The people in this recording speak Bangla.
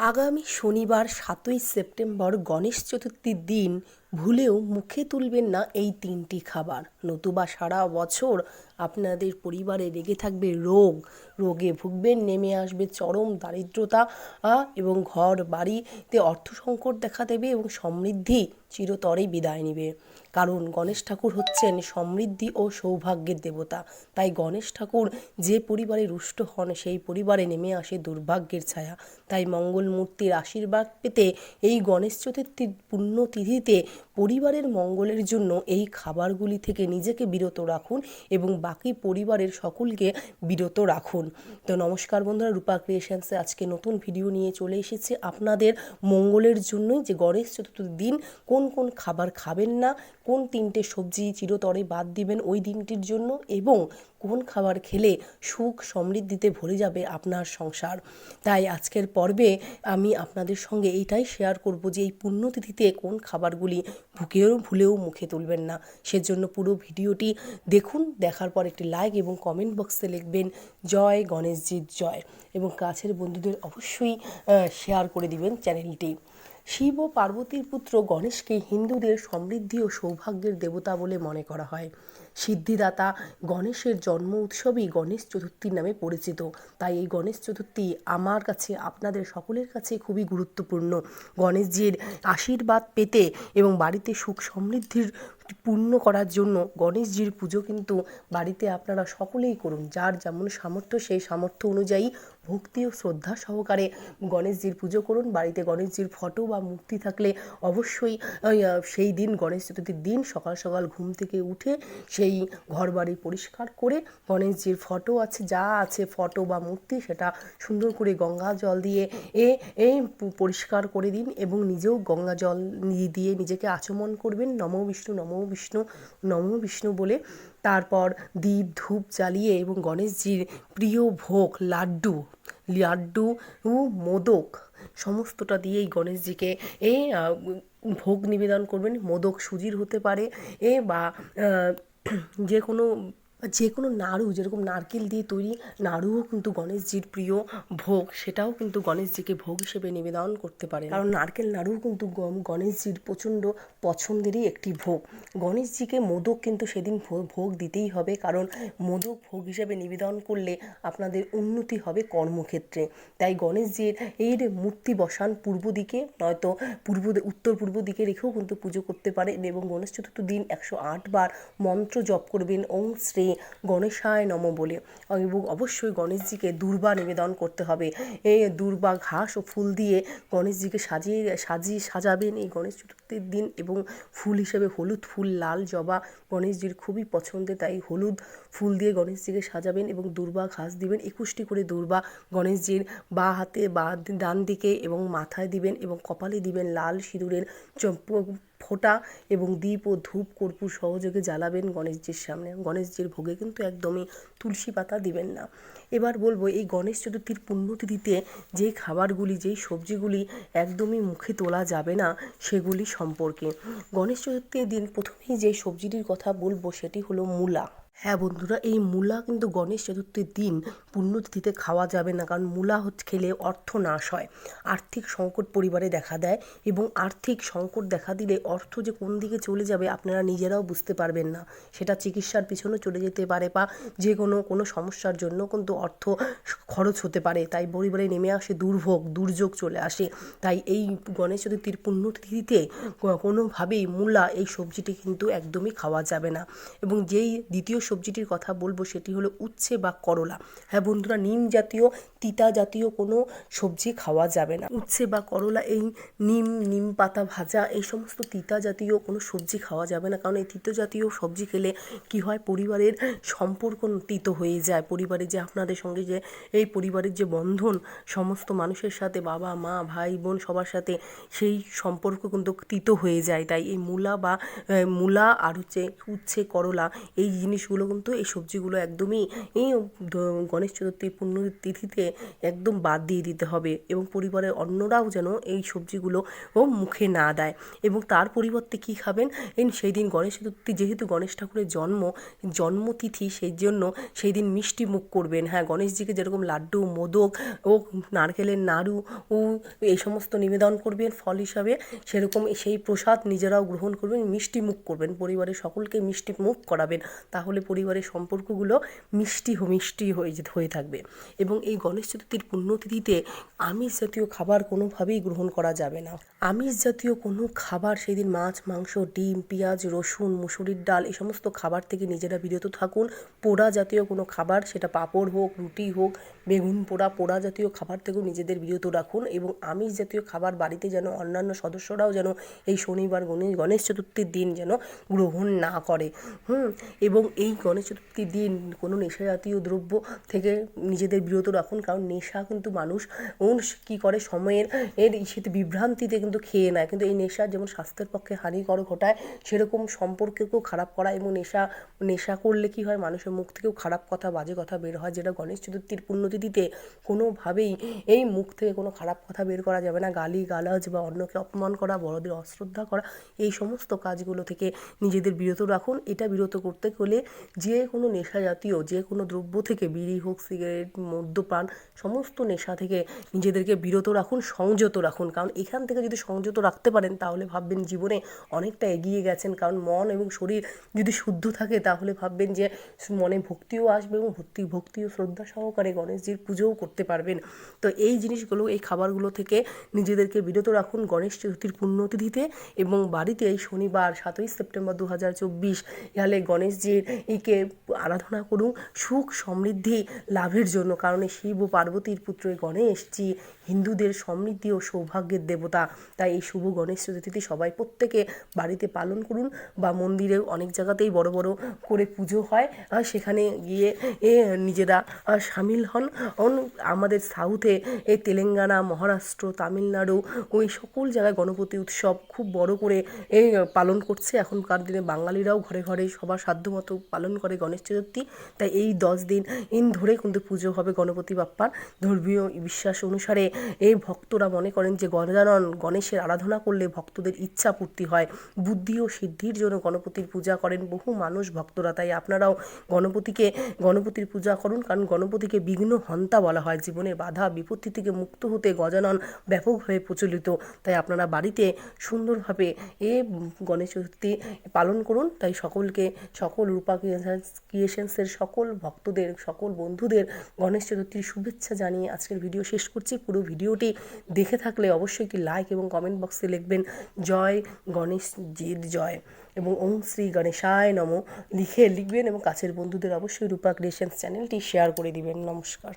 আগামী শনিবার সাতই সেপ্টেম্বর গণেশ চতুর্থীর দিন ভুলেও মুখে তুলবেন না এই তিনটি খাবার। নতুবা সারা বছর আপনাদের পরিবারে লেগে থাকবে রোগ। রোগে ভুগবেন, নেমে আসবে চরম দারিদ্রতা এবং ঘর, বাড়িতে অর্থ সংকট দেখা দেবে এবং সমৃদ্ধি চিরতরে বিদায় নেবে। কারণ গণেশ ঠাকুর হচ্ছেন সমৃদ্ধি ও সৌভাগ্যের দেবতা। তাই গণেশ ঠাকুর যে পরিবারে রুষ্ট হন, সেই পরিবারে নেমে আসে দুর্ভাগ্যের ছায়া। তাই মঙ্গল মূর্তির আশীর্বাদ পেতে এই গণেশ চতুর্থীর পুণ্যতিথিতে পরিবারের মঙ্গলের জন্য এই খাবারগুলি থেকে নিজেকে বিরত রাখুন এবং বাকি পরিবারের সকলকে বিরত রাখুন। তো নমস্কার বন্ধুরা, রূপা ক্রিয়েশনসে আজকে নতুন ভিডিও নিয়ে চলে এসেছে। আপনাদের মঙ্গলের জন্যই যে গণেশ চতুর্থীর দিন কোন কোন খাবার খাবেন না কোন তিনটে সবজি চিরতরে বাদ দিবেন ওই দিনটির জন্য এবং কোন খাবার খেলে সুখ সমৃদ্ধিতে ভরে যাবে আপনার সংসার? তাই আজকের পর্বে আমি আপনাদের সঙ্গে এইটাই শেয়ার করব যে এই পুণ্যতিথিতে কোন খাবারগুলি ভুকেও ভুলেও মুখে তুলবেন না। সেজন্য পুরো ভিডিওটি দেখুন, দেখার পর একটি লাইক এবং কমেন্ট বক্সে লিখবেন, জয় গণেশজির জয়। এবং কাছের বন্ধুদের অবশ্যই শেয়ার করে দিবেন চ্যানেলটি। শিব ও পার্বতীর পুত্র গণেশকে হিন্দুদের সমৃদ্ধি ও সৌভাগ্যের দেবতা বলে মনে করা হয়। সিদ্ধিদাতা গণেশের জন্ম উৎসবই গণেশ চতুর্থীর নামে পরিচিত। তাই এই গণেশ চতুর্থী আমার কাছে, আপনাদের সকলের কাছে খুবই গুরুত্বপূর্ণ। গণেশজির আশীর্বাদ পেতে এবং বাড়িতে সুখ সমৃদ্ধির পূর্ণ করার জন্য গণেশজির পুজো কিন্তু বাড়িতে আপনারা সকলেই করুন। যার যেমন সামর্থ্য, সেই সামর্থ্য অনুযায়ী ভক্তি ও শ্রদ্ধা সহকারে গণেশজির পুজো করুন। বাড়িতে গণেশজির ফটো বা মূর্তি থাকলে অবশ্যই সেই দিন, গণেশ চতুর্থীর দিন সকাল সকাল ঘুম থেকে উঠে সেই ঘরবাড়ি পরিষ্কার করে গণেশজির ফটো আছে, যা আছে ফটো বা মূর্তি সেটা সুন্দর করে গঙ্গা জল দিয়ে এ এ পরিষ্কার করে দিন এবং নিজেও গঙ্গা জল দিয়ে নিজেকে আচমন করবেন। নম বিষ্ণু নম বিষ্ণু নম বিষ্ণু বলে তারপর দীপ ধূপ জ্বালিয়ে এবং গণেশজির প্রিয় ভোগ লাড্ডু লাড্ডু মোদক, সমস্তটা দিয়েই গণেশজিকে এ ভোগ নিবেদন করবেন। মোদক সুজির হতে পারে, এ, বা যে কোনো যে কোনো নাড়ু, যেরকম নারকেল দিয়ে তৈরি নাড়ুও কিন্তু গণেশজির প্রিয় ভোগ, সেটাও কিন্তু গণেশজিকে ভোগ হিসেবে নিবেদন করতে পারে কারণ নারকেল নাড়ু কিন্তু গণেশজির প্রচণ্ড পছন্দেরই একটি ভোগ। গণেশজিকে মোদক কিন্তু সেদিন ভোগ দিতেই হবে, কারণ মোদক ভোগ হিসেবে নিবেদন করলে আপনাদের উন্নতি হবে কর্মক্ষেত্রে। তাই গণেশজির এর মূর্তি বসান পূর্ব দিকে, নয়তো পূর্ব উত্তর পূর্ব দিকে রেখেও কিন্তু পুজো করতে পারেন এবং গণেশ চতুর্থ দিন একশো বার মন্ত্র জপ করবেন ওং শ্রী গণেশায় নম বলে। এবং অবশ্যই গণেশজিকে দুর্বা নিবেদন করতে হবে। এই দুর্বা ঘাস ও ফুল দিয়ে গণেশজিকে সাজিয়ে সাজিয়ে সাজাবেন এই গণেশ চতুর্থীর দিন এবং ফুল হিসেবে হলুদ ফুল, লাল জবা গণেশজির খুবই পছন্দের। তাই হলুদ ফুল দিয়ে গণেশজিকে সাজাবেন এবং দুর্বা ঘাস দিবেন। একুশটি করে দুর্বা গণেশজির বা হাতে বা ডান দিকে এবং মাথায় দিবেন এবং কপালে দিবেন লাল সিঁদুরের ফোঁটা এবং দীপ ও ধূপ কর্পূর সহযোগে জ্বালাবেন গণেশজির সামনে। গণেশজির ভোগে কিন্তু একদমই তুলসী পাতা দিবেন না। এবার বলব, এই গণেশ চতুর্থীর পুণ্যতিথিতে যে খাবারগুলি, যেই সবজিগুলি একদমই মুখে তোলা যাবে না, সেগুলি সম্পর্কে। গণেশ চতুর্থীর দিন প্রথমেই যে সবজিটির কথা বলব, সেটি হলো মূলা। হ্যাঁ বন্ধুরা, এই মূলা কিন্তু গণেশ চতুর্থীর দিন পুণ্যতিথিতে খাওয়া যাবে না। কারণ মূলা হচ্ছে খেলে অর্থ নাশ হয়। আর্থিক সংকট পরিবারে দেখা দেয় এবং আর্থিক সংকট দেখা দিলে অর্থ যে কোন দিকে চলে যাবে আপনারা নিজেরাও বুঝতে পারবেন না। সেটা চিকিৎসার পিছনে চলে যেতে পারে বা যে কোনো কোনো সমস্যার জন্য কিন্তু অর্থ খরচ হতে পারে। তাই পরিবারে নেমে আসে দুর্ভোগ, দুর্যোগ চলে আসে। তাই এই গণেশ চতুর্থীর পুণ্যতিথিতে কোনোভাবেই মূলা এই সবজিটি কিন্তু একদমই খাওয়া যাবে না। এবং যেই দ্বিতীয় সবজিটির কথা বলব সেটি হলো উচ্ছে বা করলা। হ্যাঁ বন্ধুরা নিম জাতীয় তিতা জাতীয় কোনো সবজি খাওয়া যাবে না। উচ্ছে বা করলা, এই নিম নিম পাতা ভাজা, এই সমস্ত তিতা জাতীয় কোনো সবজি খাওয়া যাবে না। কারণ এই তিতো জাতীয় সবজি খেলে কি হয়? পরিবারের সম্পর্ক তিতো হয়ে যায়। পরিবারে যে আপনাদের সঙ্গে যে, এই পরিবারের যে বন্ধন, সমস্ত মানুষের সাথে বাবা, মা, ভাই, বোন সবার সাথে সেই সম্পর্ক কিন্তু তিতো হয়ে যায়। তাই এই মূলা বা মূলা আর হচ্ছে উচ্ছে, করলা, এই জিনিসগুলো কিন্তু এই সবজিগুলো একদমই, এই গণেশ চতুর্থী পুণ্য তিথিতে একদম বাদ দিয়ে দিতে হবে এবং পরিবারের অন্যরাও যেন এই সবজিগুলো ও মুখে না দেয় এবং তার পরিবর্তে কি খাবেন? সেই দিন গণেশ চতুর্থী যেহেতু গণেশ ঠাকুরের জন্ম, জন্মতিথি সেই জন্য সেই দিন মিষ্টি মুখ করবেন। হ্যাঁ গণেশজিকে যেরকম লাড্ডু, মোদক ও নারকেলের নাড়ু ও এই সমস্ত নিবেদন করবেন ফল হিসাবে, সেরকম সেই প্রসাদ নিজেরাও গ্রহণ করবেন, মিষ্টি মুখ করবেন। পরিবারের সকলকে মিষ্টি মুখ করাবেন, তাহলে পরিবারের সম্পর্কগুলো মিষ্টি মিষ্টি হয়ে হয়ে থাকবে। এবং এই গণেশ চতুর্থীর পুণ্যতিথিতে আমিষ জাতীয় খাবার কোনোভাবেই গ্রহণ করা যাবে না। আমিষ জাতীয় কোনো খাবার সেদিন মাছ, মাংস, ডিম, পেঁয়াজ, রসুন, মুসুরির ডাল এই সমস্ত খাবার থেকে নিজেরা বিরত থাকুন। পোড়া জাতীয় কোনো খাবার, সেটা পাঁপড় হোক, রুটি হোক বেগুন, পোড়া পোড়া জাতীয় খাবার থেকেও নিজেদের বিরত রাখুন এবং আমিষ জাতীয় খাবার বাড়িতে যেন অন্যান্য সদস্যরাও যেন এই শনিবার গণেশ গণেশ চতুর্থীর দিন যেন গ্রহণ না করে। হুম, এবং এই গণেশ চতুর্থীর দিন কোনো নেশা জাতীয় দ্রব্য থেকে নিজেদের বিরত রাখুন কারণ নেশা কিন্তু মানুষ কী করে সময়ের, এর ইসেতে বিভ্রান্তিতে কিন্তু খেয়ে নেয়। কিন্তু এই নেশা যেমন স্বাস্থ্যের পক্ষে হানিকর ঘটায়, সেরকম সম্পর্ককেও খারাপ করা এবং নেশা নেশা করলে কি হয়? মানুষের মুখ থেকেও খারাপ কথা, বাজে কথা বের হয় যেটা গণেশ চতুর্থীর পুণ্যতিথিতে কোনোভাবেই এই মুখ থেকে কোনো খারাপ কথা বের করা যাবে না। গালি গালাজ বা অন্যকে অপমান করা, বড়দের অশ্রদ্ধা করা, এই সমস্ত কাজগুলো থেকে নিজেদের বিরত রাখুন। এটা বিরত করতে হলে যে কোনো নেশা জাতীয় যে কোনো দ্রব্য থেকে বিড়ি হোক, সিগারেট, মদ্যপান, সমস্ত নেশা থেকে নিজেদেরকে বিরত রাখুন, সংযত রাখুন। কারণ এখান থেকে যদি সংযত রাখতে পারেন, তাহলে ভাববেন জীবনে অনেকটা এগিয়ে গেছেন। কারণ মন এবং শরীর যদি শুদ্ধ থাকে, তাহলে ভাববেন যে মনে ভক্তিও আসবে এবং ভক্তি ভক্তি ও শ্রদ্ধা সহকারে গণেশজির পুজোও করতে পারবেন। তো এই জিনিসগুলো, এই খাবারগুলো থেকে নিজেদেরকে বিরত রাখুন গণেশ চতুর্থীর পুণ্যতিথিতে এবং বাড়িতে এই শনিবার, সাতই সেপ্টেম্বর দু হাজার চব্বিশ ইহালে গণেশজির একে আরাধনা করুন। সুখ সমৃদ্ধি লাভের জন্য, কারণ শিব ও পার্বতীর পুত্র গণেশজি, হিন্দুদের সমৃদ্ধি ও সৌভাগ্যের দেবতা। তাই এই শুভ গণেশ চতুর্থী সবাই প্রত্যেকে বাড়িতে পালন করুন বা মন্দিরে অনেক জায়গাতেই বড় বড় করে পুজো হয়। সেখানে গিয়ে নিজেরা সামিল হন। আমাদের সাউথে এই তেলেঙ্গানা, মহারাষ্ট্র, তামিলনাড়ু, ওই সকল জায়গায় গণপতি উৎসব খুব বড় করে এই পালন করছে। এখনকার দিনে বাঙালিরাও ঘরে ঘরে সবার সাধ্যমতো পালন করে গণেশ চতুর্থী। তাই এই দশ দিন, ইন ধরে কিন্তু পুজো হবে গণপতি বাপ্পার। ধর্মীয় বিশ্বাস অনুসারে এই ভক্তরা মনে করেন যে গণজানন গণেশের আরাধনা করলে ভক্তদের ইচ্ছা পূর্তি হয়। বুদ্ধি ও সিদ্ধির জন্য গণপতির পূজা করেন বহু মানুষ ভক্তরা। তাই আপনারাও গণপতিকে, গণপতির পূজা করুন। কারণ গণপতিকে বিঘ্ন হন্তা বলা হয়। জীবনে বাধা বিপত্তি থেকে মুক্ত হতে গজানন ব্যাপকভাবে প্রচলিত। তাই আপনারা বাড়িতে সুন্দরভাবে এ গণেশ চতুর্থী পালন করুন। তাই সকলকে, সকল রূপা ক্রিয়েশনসের সকল ভক্তদের, সকল বন্ধুদের গণেশ চতুর্থীর শুভেচ্ছা জানিয়ে আজকের ভিডিও শেষ করছি। পুরো ভিডিওটি দেখে থাকলে অবশ্যই একটি লাইক এবং কমেন্ট বক্সে লিখবেন, জয় গণেশ জির জয়। এবং ওম শ্রী গণেশায় নম লিখে লিখবেন এবং কাছের বন্ধুদের অবশ্যই রূপা ক্রিয়েশনস চ্যানেলটি শেয়ার করে দিবেন। নমস্কার।